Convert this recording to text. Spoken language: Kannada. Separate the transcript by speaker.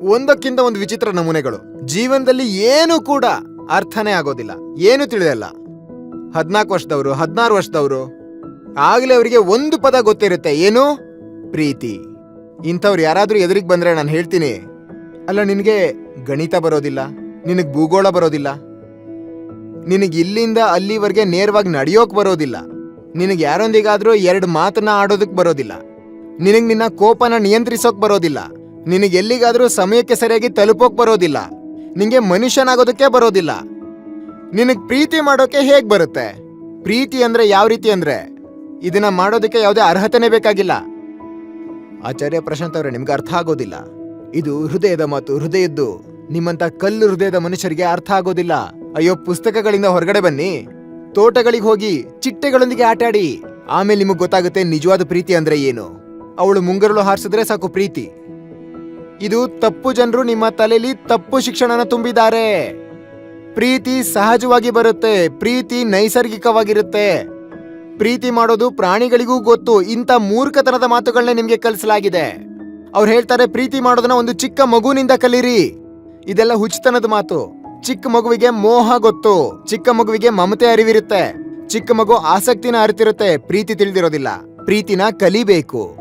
Speaker 1: ಒಂದಕ್ಕಿಂತ ಒಂದು ವಿಚಿತ್ರ ನಮೂನೆಗಳು. ಜೀವನದಲ್ಲಿ ಏನು ಕೂಡ ಅರ್ಥನೇ ಆಗೋದಿಲ್ಲ. ಏನು ತಿಳಿಯಲ್ಲ ಹದಿನಾಲ್ಕು ವರ್ಷದವರು, ಹದಿನಾರು ವರ್ಷದವರು, ಆಗಲೇ ಅವರಿಗೆ ಒಂದು ಪದ ಗೊತ್ತಿರುತ್ತೆ. ಏನು? ಪ್ರೀತಿ. ಇಂಥವ್ರು ಯಾರಾದರೂ ಎದುರಿಗೆ ಬಂದರೆ ನಾನು ಹೇಳ್ತೀನಿ, ಅಲ್ಲ, ನಿನಗೆ ಗಣಿತ ಬರೋದಿಲ್ಲ, ನಿನಗೆ ಭೂಗೋಳ ಬರೋದಿಲ್ಲ, ನಿನಗೆ ಇಲ್ಲಿಂದ ಅಲ್ಲಿವರೆಗೆ ನೇರವಾಗಿ ನಡೆಯೋಕೆ ಬರೋದಿಲ್ಲ, ನಿನಗೆ ಯಾರೊಂದಿಗಾದರೂ ಎರಡು ಮಾತನ್ನ ಆಡೋದಕ್ಕೆ ಬರೋದಿಲ್ಲ, ನಿನಗೆ ನಿನ್ನ ಕೋಪನ ನಿಯಂತ್ರಿಸೋಕೆ ಬರೋದಿಲ್ಲ. ನಿನಗೆ ಎಲ್ಲಿಗಾದ್ರೂ ಸಮಯಕ್ಕೆ ಸರಿಯಾಗಿ ತಲುಪೋಕೆ ಬರೋದಿಲ್ಲ. ನಿನಗೆ ಮನುಷ್ಯನಾಗೋದಕ್ಕೆ ಬರೋದಿಲ್ಲ. ನಿನಗೆ ಪ್ರೀತಿ ಮಾಡೋಕೆ ಹೇಗೆ ಬರುತ್ತೆ? ಪ್ರೀತಿ ಅಂದರೆ ಯಾವ ರೀತಿ ಅಂದರೆ? ಇದನ್ನ ಮಾಡೋದಕ್ಕೆ ಯಾವುದೇ ಅರ್ಹತೆನೇ ಬೇಕಾಗಿಲ್ಲ. ಆಚಾರ್ಯ ಪ್ರಶಾಂತ್ ಅವರೇ, ನಿಮ್ಗೆ ಅರ್ಥ ಆಗೋದಿಲ್ಲ. ಇದು ಹೃದಯದ ಮಾತು, ಹೃದಯದ್ದು. ನಿಮ್ಮಂತ ಕಲ್ಲು ಹೃದಯದ ಮನುಷ್ಯರಿಗೆ ಅರ್ಥ ಆಗೋದಿಲ್ಲ. ಅಯ್ಯೋ, ಪುಸ್ತಕಗಳಿಂದ ಹೊರಗಡೆ ಬನ್ನಿ. ತೋಟಗಳಿಗೆ ಹೋಗಿ ಚಿಟ್ಟೆಗಳೊಂದಿಗೆ ಆಟಾಡಿ. ಆಮೇಲೆ ನಿಮಗೆ ಗೊತ್ತಾಗುತ್ತೆ ನಿಜವಾದ ಪ್ರೀತಿ ಅಂದ್ರೆ ಏನು. ಅವಳು ಮುಂಗರಳು ಹಾರಿಸಿದ್ರೆ ಸಾಕು ಪ್ರೀತಿ. ಇದು ತಪ್ಪು ಜನರು ನಿಮ್ಮ ತಲೆಯಲ್ಲಿ ತಪ್ಪು ಶಿಕ್ಷಣನ ತುಂಬಿದ್ದಾರೆ. ಪ್ರೀತಿ ಸಹಜವಾಗಿ ಬರುತ್ತೆ, ಪ್ರೀತಿ ನೈಸರ್ಗಿಕವಾಗಿರುತ್ತೆ. ಪ್ರೀತಿ ಮಾಡೋದು ಪ್ರಾಣಿಗಳಿಗೂ ಗೊತ್ತು, ಇಂಥ ಮೂರ್ಖತನದ ಮಾತುಗಳನ್ನ ನಿಮಗೆ ಕಲಿಸಲಾಗಿದೆ. ಅವ್ರು ಹೇಳ್ತಾರೆ, ಪ್ರೀತಿ ಮಾಡೋದನ್ನ ಒಂದು ಚಿಕ್ಕ ಮಗುವಿನಿಂದ ಕಲೀರಿ. ಇದೆಲ್ಲ ಹುಚ್ಚತನದ ಮಾತು. ಚಿಕ್ಕ ಮಗುವಿಗೆ ಮೋಹ ಗೊತ್ತು, ಚಿಕ್ಕ ಮಗುವಿಗೆ ಮಮತೆ ಅರಿವಿರುತ್ತೆ. ಚಿಕ್ಕ ಮಗು ಆಸಕ್ತಿನ ಅರಿತಿರುತ್ತೆ, ಪ್ರೀತಿ ತಿಳಿದಿರೋದಿಲ್ಲ. ಪ್ರೀತಿನ ಕಲಿಬೇಕು.